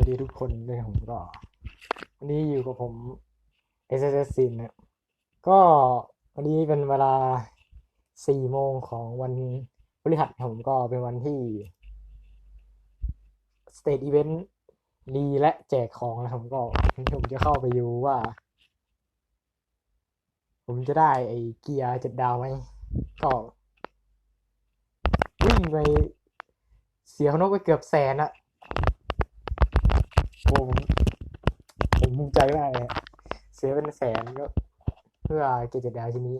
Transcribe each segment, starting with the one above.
วัสดีทุกคนด้วยผมก็วันนี้อยู่กับผม s s s ซินนะก็วันนี้เป็นเวลาสี่โมงของวันพฤหัสผมก็เป็นวันที่ State Event รีและแจกของนะผมก็ผมจะเข้าไปดูว่า ผมจะได้ไอ้เกียร์เจ็ดดาวไหมก็วิ่งไปเสียนกไปเกือบแสนอะ โอ้ผมผมภูมิใจมากเลยเสียเป็นแสนก็เพื่อเกียร์เจ็ดดาวชิ้นนี้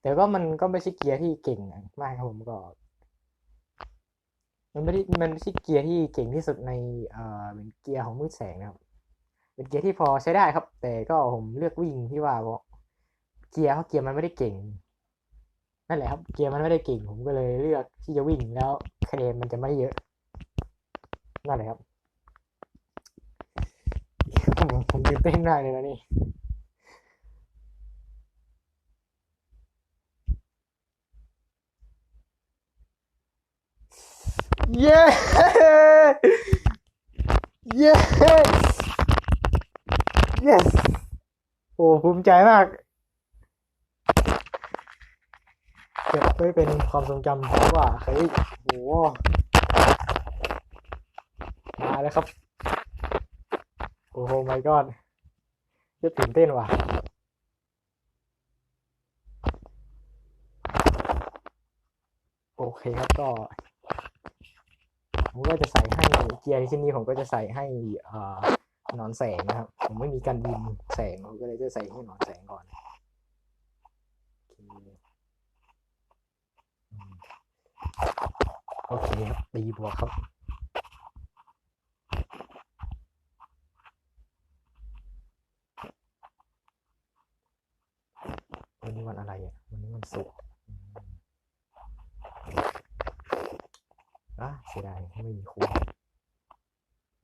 แต่ก็มันก็ไม่ใช่เกียร์ที่เก่งมากครับผมก็ มันไม่ได้มันไม่ใช่เกียร์ที่เก่งที่สุดในเอ่อเป็นเกียร์ของมืดแสงนะครับ เป็นเกียร์ที่พอใช้ได้ครับ แต่ก็ผมเลือกวิ่งที่ว่าเพราะเกียร์เขาเกียร์มันไม่ได้เก่งนั่นแหละครับเกียร์มันไม่ได้เก่งผมก็เลยเลือกที่จะวิ่งแล้วคะแนนมันจะไม่เยอะนั่นแหละครับ ผมผมตื่นเต้นมากเลยนะนี่เย้เย้ yes โอ้ภูมิใจมาก เก็บไว้เป็นความทรงจำว่าเฮ้ยโหมาแล้วครับ อ้โห my god จะตื่นเต้นว่ะโอเคครับก็ผมก็จะใส่ให้เกียร์ชิ้นนี้ผมก็จะใส่ให้อ่านอนแสงนะครับ ผมไม่มีการยิงแสงผมก็เลยจะใส่ให้นอนแสงก่อนโอเคอืมโอเคครับตีบวกครับ วันนี้วันอะไร อะวันสุกอะเสียดายไม่มีคู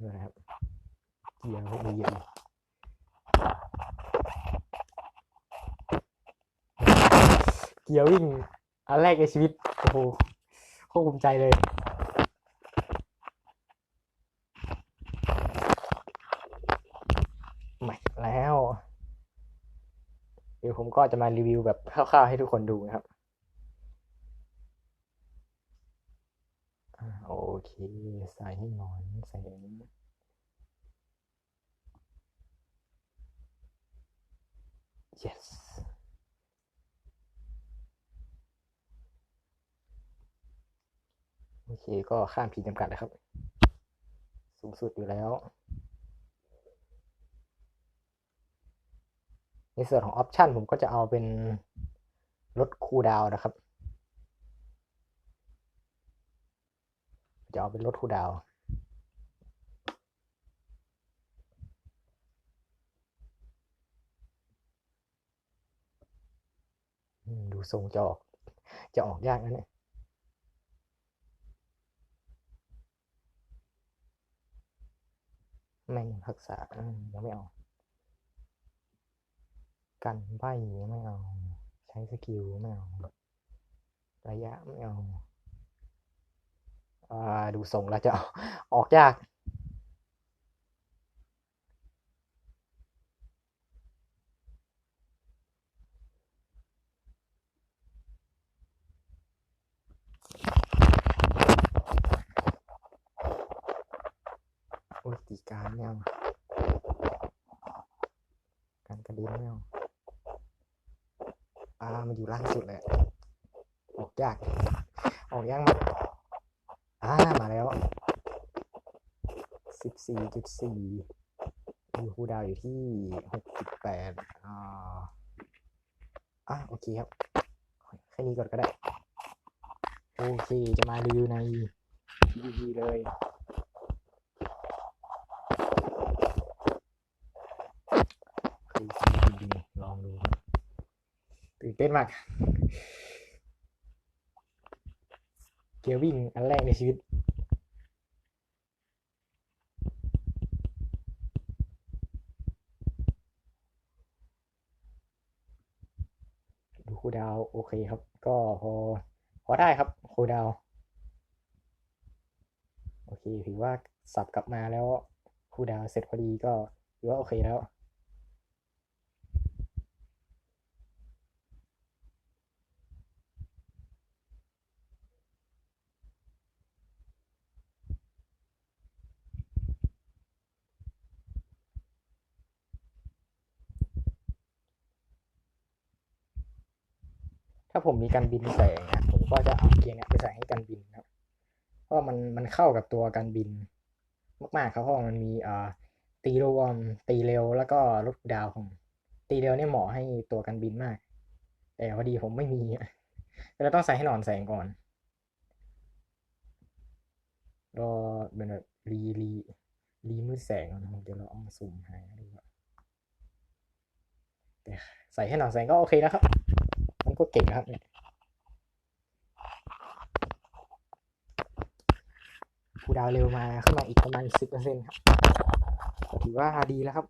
นี่นะครับเกียร์พวกนี้เยอะอยู่เกียร์วิ่งอันแรกในชีวิตโอ้โหโคตรภูมิใจเลย ไม่แล้ว เดี๋ ยวผมก็จะมารีวิวแบบคร่าวๆให้ทุกคนดูนะครับโอเค ใส่ให้หนอนแสง yes โอเค ก็ข้ามขีดจำกัดนะครับ สูงสุดอยู่แล้ว ในส่วนของออปชันผมก็จะเอาเป็นลดคูดาวนะครับ จะเอาเป็นลดคูดาวดูทรงจะออก จะออกยากนะเนี่ยไม่ทักษะอืมยังไม่เอา กันใบไม่เอา ใช้สกิลไม่เอา ระยะไม่เอาอ่าดูทรงแล้วจะออกยากโอ้ยตีการไม่เอาการกระเด็นไม่เอา อยู่ล่างสุดเลยอะออกยาก ออกยากมากอ่ามาแล้วสิบสี่จุดสี่อยู่คูดาวอยู่ที่หกสิบแปดอ่าอะโอเคครับแค่นี้ก่อนก็ได้ โอเค จะมารีวิวใน PVP เลย คือดีๆลองดู ตื่ นเต้นมาก เกียร์วิ่งอันแรกในชีวิต ดูคูดาวโอเคครับ ก็พอพอได้ครับคูดาวโอเคถือว่าสับกลับมาแล้วคูดาวเสร็จพอดีก็ถือว่าโอเคแล้ว ถ้าผมมีการบินแสงนะผมก็จะเอาเกียร์เนี่ยไปใส่ให้การบินครับ เพราะมันมันเข้ากับตัวการบิน มากๆครับเพราะมันมีเอ่าตีรวมตีเร็วแล้วก็ลดดาวของ ตีเร็วเนี่ยเหมาะให้ตัวการบินมาก แต่พอดีผมไม่มีเลยต้องใส่ให้นอนแสงก่อนรอเป็นแบบรีรีรีมืดแสงก่อนนะผมจะลองสุ่มให้ดูว่าแต่ใส่ให้หนอนแสงก็โอเคแล้วครับ มันก็เก่งนะครับเนี่ยกูดาวเร็วมาขึ้นมาอีกประมาณสิบเปอร์เซ็นครับถือว่าดีแล้วครับ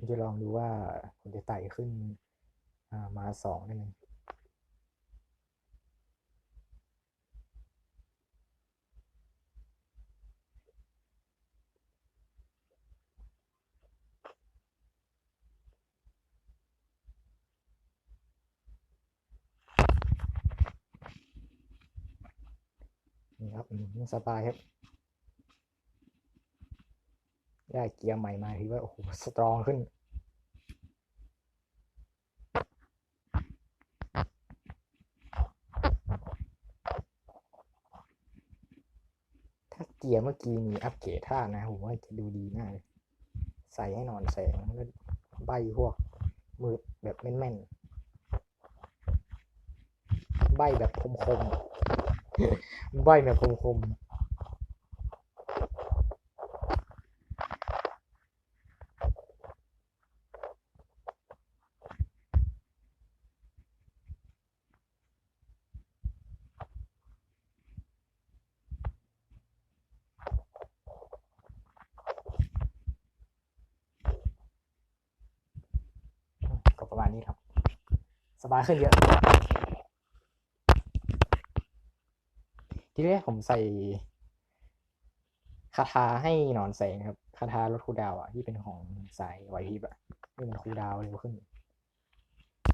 จะ ลองดูว่าผมจะไต่ขึ้นมาสองได้ไหมนี่ครับสบายครับ ได้เกียร์ใหม่มาถือว่า โอ้โห สตรองขึ้น ถ้าเกียร์เมื่อกี้มีอัปเกรดท่านะผมว่าจะดูดีมากใส่ให้นอนแสงแล้วใบพวกมือแบบแม่นๆใบแบบคมๆใบแบบคมๆ ก็ประมาณนี้ครับายขึ้นเยอะ ทีแรกผมใส่คาถาให้หนอนแสงครับคาถาลดคูดาวอะที่เป็นของสายไวพิบอะให้มันคูดาวเร็วขึ้น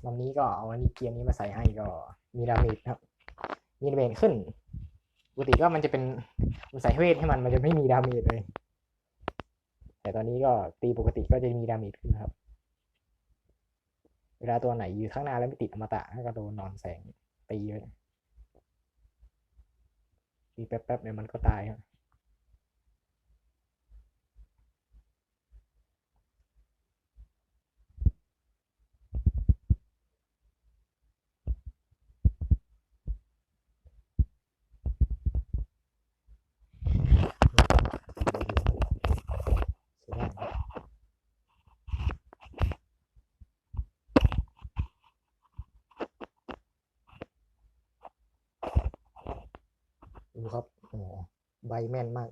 รอบนี้ก็เอาอันนี้เกียร์นี้มาใส่ให้ก็มีดาเมจครับ มีดาเมจขึ้นปกติก็มันจะเป็นผมใส่เวทให้มันมันจะไม่มีดาเมจเลย แต่ตอนนี้ก็ตีปกติก็จะมีดาเมจขึ้นครับ เวลาตัวไหนอยู่ข้างหน้าแล้วไม่ติดอมตะก็โดนนอนแสงตีเลยตีแป๊บๆเนี่ยมันก็ตายครับใช่ได้ครับ ดูครับ โอ้โห ใบแม่นมาก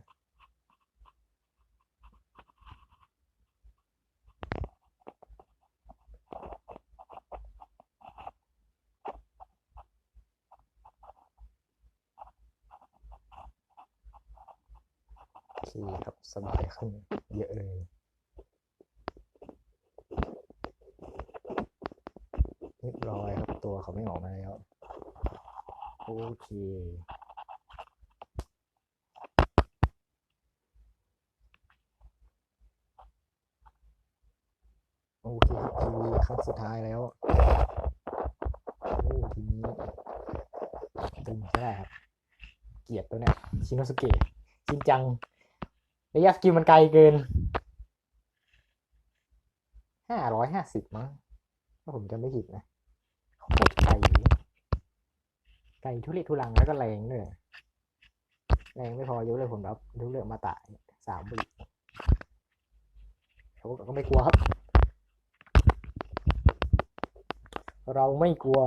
โอเคครับ สบายขึ้นเยอะเลยเรียบร้อยครับตัวเขาไม่ออกมาแล้ว โอเค โอเคครับทีวี ครั้งสุดท้ายแล้วโอ้ทีนี้ตึงใช่ได้ครับ เกียดตัวเนี้ยชินโนสุเกะจริงจังระยะสกิลมันไกลเกินห้าร้อยห้าสิบมั้งถ้าผมจำไม่ผิดนะโคตรไกลไกลทุเรศทุลังแล้วก็แรงด้วยแรงไม่พอยกเลยผมรับยกเลิกมาตะสามวิเขาก็ไม่กลัวครับ เราไม่กลัว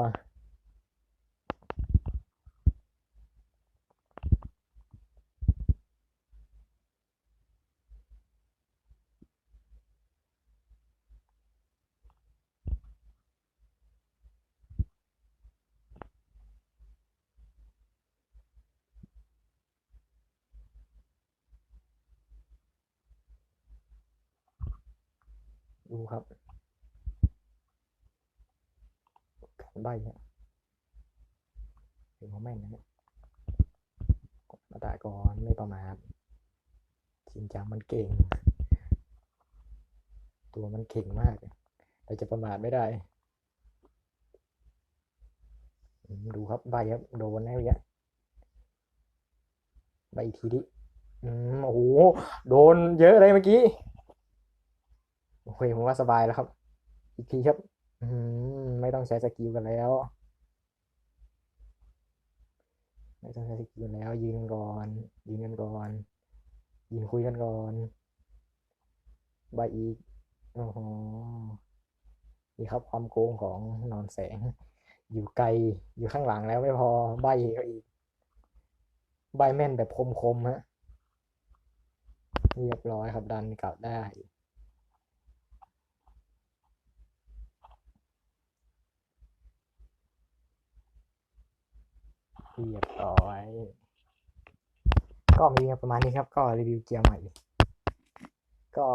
ดูครับ การใบฮะถึงโมเมนต์นะฮะกดมาตาก่อนไม่ประมาทจริงจังมันเก่ง ตัวมันเก่งมากเราจะประมาทไม่ได้ดูครับใบครับโดนแน่เลยอะใบอีกทีดิอืมโอ้โหโดนเยอะเลยเมื่อกี้โอเคผมว่าสบายแล้วครับ อีกทีครับ อืม ไม่ต้องใช้สกิลกันแล้ว ไม่ต้องใช้สกิลแล้ว ยืนกันก่อนยืนกันก่อนยืนคุยกันก่อนใบอีกโอ้โหนี่ครับความโกงของนอนแสง อยู่ไกลอยู่ข้างหลังแล้วไม่พอใบเขาอีก ใบแม่นแบบคมๆฮะเรียบร้อยครับดันกลับได้ เรียบร้อย ก็มีประมาณนี้ครับ ก็รีวิวเกียร์ใหม่ ก็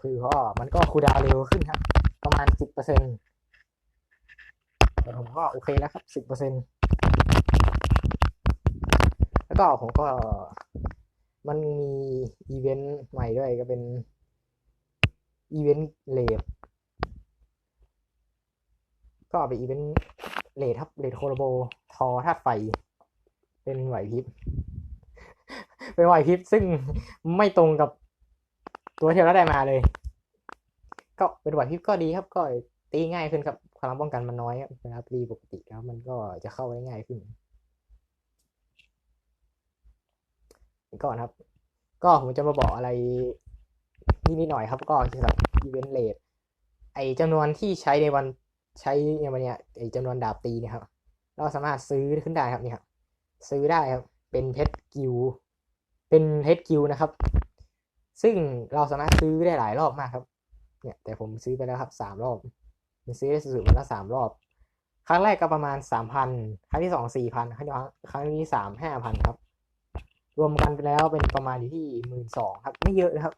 คือก็มันก็คูดาวเร็วขึ้นครับ ประมาณสิบเปอร์เซ็นต์แต่ผมก็โอเคแล้วครับสิบเปอร์เซ็นต์แล้วก็ผมก็มันมีอีเวนต์ใหม่ด้วยก็เป็นอีเวนต์เลดก็เป็นอีเวนต์เลดครับเลดโคโลโบ ทอธาตุไฟ เป็นไหวพริบ เป็นไหวพริบซึ่งไม่ตรงกับตัวที่เราได้มาเลย ก็เป็นไหวพริบก็ดีครับ ก็ตีง่ายขึ้นครับพลังป้องกันมันน้อยครับเวลาตีปกติแล้วมันก็จะเข้าได้ง่ายขึ้นก่อนครับ ก็ผมจะมาบอกอะไรนิดหน่อยครับ ก็เกี่ยวกับอีเวนต์เลทไอจำนวนที่ใช้ในวันใช้ในวันเนี้ยไอจำนวนดาบตีเนี่ยครับ เราสามารถซื้อขึ้นได้ครับนี่ครับซื้อได้ครับ เป็นเพชรกิว เป็นเพชรกิวนะครับ ซึ่งเราสามารถซื้อได้หลายรอบมากครับ เนี่ย แต่ผมซื้อไปแล้วครับสามรอบผมซื้อได้สุดๆมาแล้วสามรอบ ครั้งแรกก็ประมาณสามพันครั้งที่สองสี่พันครั้งที่ครั้งที่สามห้าพันครับ รวมกันไปแล้วเป็นประมาณอยู่ที่หมื่นสองครับ ไม่เยอะนะครับ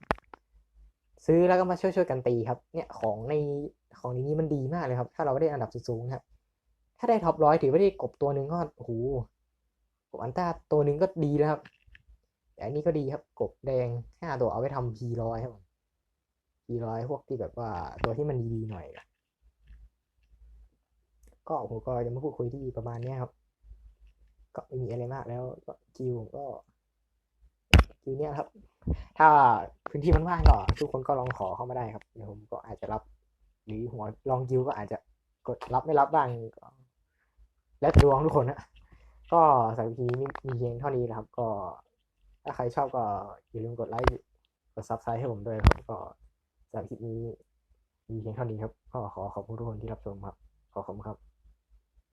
ซื้อแล้วก็มาช่วยๆกันตีครับ เนี่ยของในของนี้มันดีมากเลยครับ ถ้าเราได้อันดับสูงๆครับาได้ท็อปร้อยถือว่าได้กบตัวหนึ่งก็โอ้โหกบอันต้าตัวหนึ่งก็ดีแล้วครับ แต่อันนี้ก็ดีครับ กบแดงห้าตัวเอาไว้ทำพีร้อยครับพีร้อยพวกที่แบบว่าตัวที่มันดีๆหน่อย ก็ผมก็จะมาพูดคุยที่ประมาณนี้ครับ ก็ไม่มีอะไรมากแล้วก็คิวผมก็คิวเนี้ยครับ ถ้าพื้นที่มันว่างก็ทุกคนก็ลองขอเข้ามาได้ครับเดี๋ยวผมก็อาจจะรับ หรือหัวลองคิวก็อาจจะกดรับไม่รับบ้างก็ แล้วแต่ดวงทุกคนนะก็สำหรับทีนี้มีเพียงเท่านี้นะครับ ก็ถ้าใครชอบก็อย่าลืมกดไลค์กดซับสไครต์ให้ผมด้วยครับ ก็สำหรับคลิปนี้มีเพียงเท่านี้ครับ ก็ขอขอบคุณทุกคนที่รับชมครับ ขอขอบคุณครับ